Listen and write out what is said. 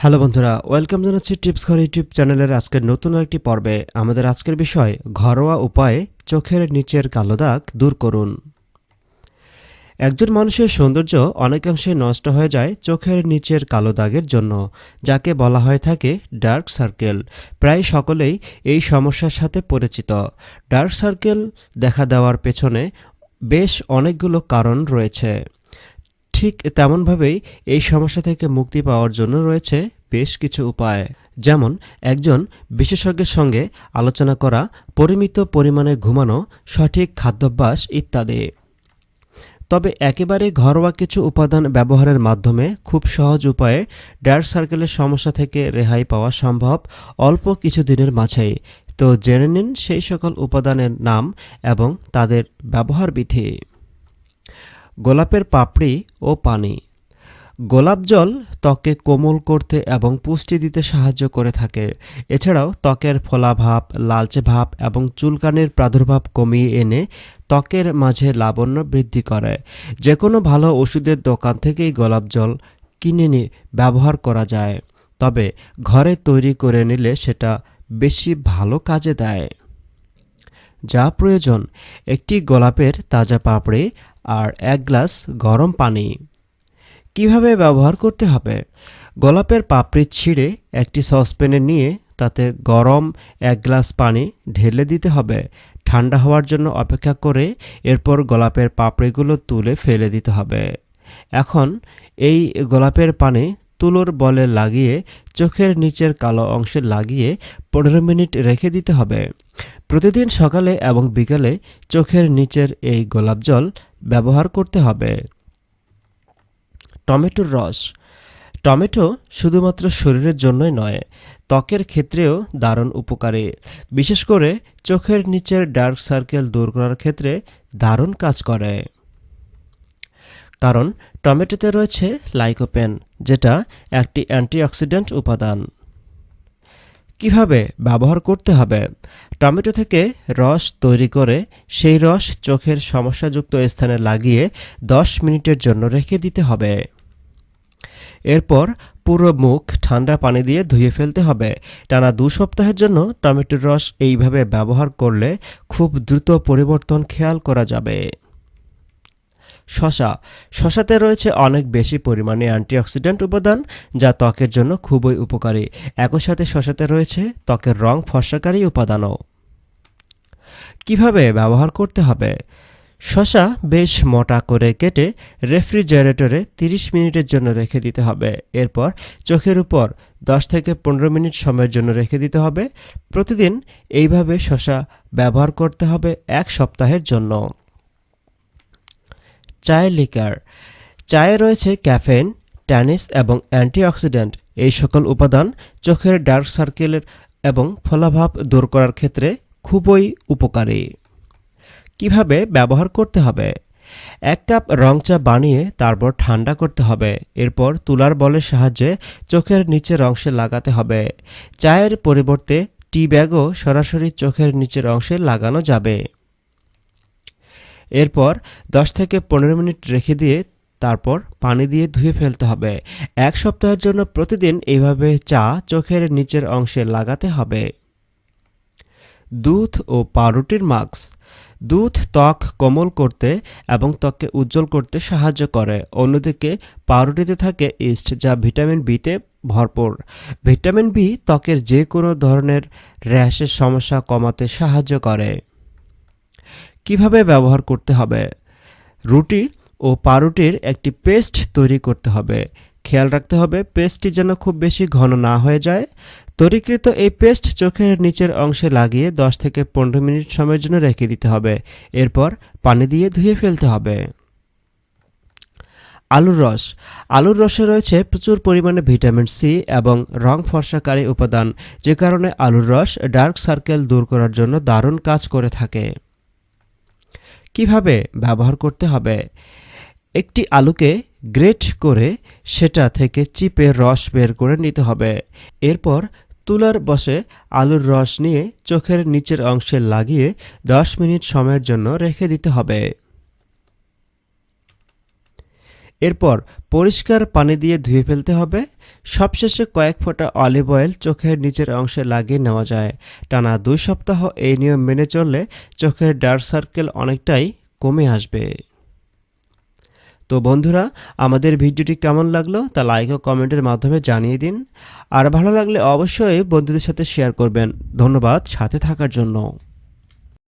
Hello বন্ধুরা, welcome জানাচ্ছি tips ঘর ইউটিউব চ্যানেলের আজকের নতুন একটি পর্বে। আমাদের আজকের বিষয়, ঘরোয়া উপায়ে চোখের নিচের কালো দাগ দূর করুন। একজন মানুষের সৌন্দর্য অনেকাংশে নষ্ট হয়ে যায় চোখের নিচের কালো দাগের জন্য, যাকে বলা হয়ে থাকে ডার্ক সার্কেল। প্রায় সকলেই এই সমস্যার সাথে পরিচিত। ডার্ক সার্কেল দেখা দেওয়ার পেছনে বেশ অনেকগুলো কারণ রয়েছে। ঠিক তেমনভাবেই এই সমস্যা থেকে মুক্তি পাওয়ার জন্য রয়েছে বেশ কিছু উপায়। যেমন, একজন বিশেষজ্ঞের সঙ্গে আলোচনা করা, পরিমিত পরিমাণে ঘুমানো, সঠিক খাদ্যাভ্যাস ইত্যাদি। তবে একেবারে ঘরোয়া কিছু উপাদান ব্যবহারের মাধ্যমে খুব সহজ উপায়ে ডার্ক সার্কেলের সমস্যা থেকে রেহাই পাওয়া সম্ভব অল্প কিছু দিনের মাঝেই। তো জেনে নিন সেই সকল উপাদানের নাম এবং তাদের ব্যবহার বিধি গোলাপের পাপড়ি ও পানি। গোলাপ জল ত্বকে কোমল করতে এবং পুষ্টি দিতে সাহায্য করে থাকে। এছাড়াও ত্বকের ফোলাভাব লালচে ভাব এবং চুলকানির প্রাদুর্ভাব কমিয়ে এনে ত্বকের মাঝে লাবণ্য বৃদ্ধি করে। যে কোনো ভালো ওষুধের দোকান থেকেই গোলাপ জল কিনে নিয়ে ব্যবহার করা যায়। তবে ঘরে তৈরি করে নিলে সেটা বেশি ভালো কাজে দেয়। যা প্রয়োজন, একটি গোলাপের তাজা পাপড়ি আর এক গ্লাস গরম পানি। কীভাবে ব্যবহার করতে হবে? গোলাপের পাপড়ি ছিঁড়ে একটি সসপ্যানে নিয়ে তাতে গরম এক গ্লাস পানি ঢেলে দিতে হবে। ঠান্ডা হওয়ার জন্য অপেক্ষা করে এরপর গোলাপের পাপড়িগুলো তুলে ফেলে দিতে হবে। এখন এই গোলাপের পানি তুলোর বলে লাগিয়ে চোখের নিচের কালো অংশে লাগিয়ে পনেরো মিনিট রেখে দিতে হবে। প্রতিদিন সকালে এবং বিকালে চোখের নিচের এই গোলাপ জল ব্যবহার করতে হবে। টমেটোর রস। টমেটো শুধুমাত্র শরীরের জন্যই নয়, ত্বকের ক্ষেত্রেও দারুণ উপকারী। বিশেষ করে চোখের নিচের ডার্ক সার্কেল দূর করার ক্ষেত্রে দারুণ কাজ করে। কারণ টমেটোতে রয়েছে লাইকোপেন, যেটা একটি অ্যান্টিঅক্সিডেন্ট উপাদান। কীভাবে ব্যবহার করতে হবে? টমেটো থেকে রস তৈরি করে সেই রস চোখের সমস্যাযুক্ত স্থানে লাগিয়ে 10 মিনিটের জন্য রেখে দিতে হবে। এরপর পুরো মুখ ঠান্ডা পানি দিয়ে ধুয়ে ফেলতে হবে। টানা দু সপ্তাহের জন্য টমেটোর রস এইভাবে ব্যবহার করলে খুব দ্রুত পরিবর্তন খেয়াল করা যাবে। শশা। শশাতে রয়েছে অনেক বেশি পরিমাণে অ্যান্টিঅক্সিডেন্ট উপাদান, যা ত্বকের জন্য খুবই উপকারী। একই সাথে শশাতে রয়েছে ত্বকের রং ফর্সাকারী উপাদানও। কীভাবে ব্যবহার করতে হবে? শশা বেশ মোটা করে কেটে রেফ্রিজারেটরে 30 মিনিটের জন্য রেখে দিতে হবে। এরপর চোখের উপর 10 থেকে পনেরো মিনিট সময়ের জন্য রেখে দিতে হবে। প্রতিদিন এইভাবে শশা ব্যবহার করতে হবে এক সপ্তাহের জন্য। চায়ের লিকার। চায়ে রয়েছে ক্যাফেন ট্যানিস এবং অ্যান্টিঅক্সিডেন্ট। এই সকল উপাদান চোখের ডার্ক সার্কেলের এবং ফলাভাব দূর করার ক্ষেত্রে খুবই উপকারী। কীভাবে ব্যবহার করতে হবে? এক কাপ রং চা বানিয়ে তারপর ঠান্ডা করতে হবে। এরপর তুলার বলের সাহায্যে চোখের নিচের অংশে লাগাতে হবে। চায়ের পরিবর্তে টি ব্যাগও সরাসরি চোখের নিচের অংশে লাগানো যাবে। এরপর 10 থেকে পনেরো মিনিট রেখে দিয়ে তারপর পানি দিয়ে ধুয়ে ফেলতে হবে। এক সপ্তাহের জন্য প্রতিদিন এইভাবে চা চোখের নিচের অংশে লাগাতে হবে। দুধ ও পাউরুটির মাস্ক। দুধ ত্বক কোমল করতে এবং ত্বককে উজ্জ্বল করতে সাহায্য করে। অন্যদিকে পাউরুটিতে থাকে ইস্ট যা ভিটামিন বিতে ভরপুর। ভিটামিন বি ত্বকের যে কোনো ধরনের র্যাশের সমস্যা কমাতে সাহায্য করে। কীভাবে ব্যবহার করতে হবে? রুটি ও পাউরুটির একটি পেস্ট তৈরি করতে হবে। খেয়াল রাখতে হবে, পেস্টটি যেন খুব বেশি ঘন না হয়ে যায়। তৈরিকৃত এই পেস্ট চোখের নিচের অংশে লাগিয়ে 10 থেকে পনেরো মিনিট সময়ের জন্য রেখে দিতে হবে। এরপর পানি দিয়ে ধুয়ে ফেলতে হবে। আলুর রস। আলুর রসে রয়েছে প্রচুর পরিমাণে ভিটামিন সি এবং রং ফর্সাকারী উপাদান, যে কারণে আলুর রস ডার্ক সার্কেল দূর করার জন্য দারুণ কাজ করে থাকে। কীভাবে ব্যবহার করতে হবে? একটি আলুকে গ্রেট করে সেটা থেকে চিপের রস বের করে নিতে হবে। এরপর তুলার বসে আলুর রস নিয়ে চোখের নিচের অংশে লাগিয়ে 10 মিনিট সময়ের জন্য রেখে দিতে হবে। এরপর পরিষ্কার পানি দিয়ে ধুয়ে ফেলতে হবে। সবশেষে কয়েক ফোঁটা অলিভ অয়েল চোখের নিচের অংশে লাগিয়ে নেওয়া যায়। টানা দুই সপ্তাহ এই নিয়ম মেনে চললে চোখের ডার্ক সার্কেল অনেকটাই কমে আসবে। তো বন্ধুরা, আমাদের ভিডিওটি কেমন লাগল তা লাইক ও কমেন্টের মাধ্যমে জানিয়ে দিন। আর ভালো লাগলে অবশ্যই বন্ধুদের সাথে শেয়ার করবেন। ধন্যবাদ, সাথে থাকার জন্য।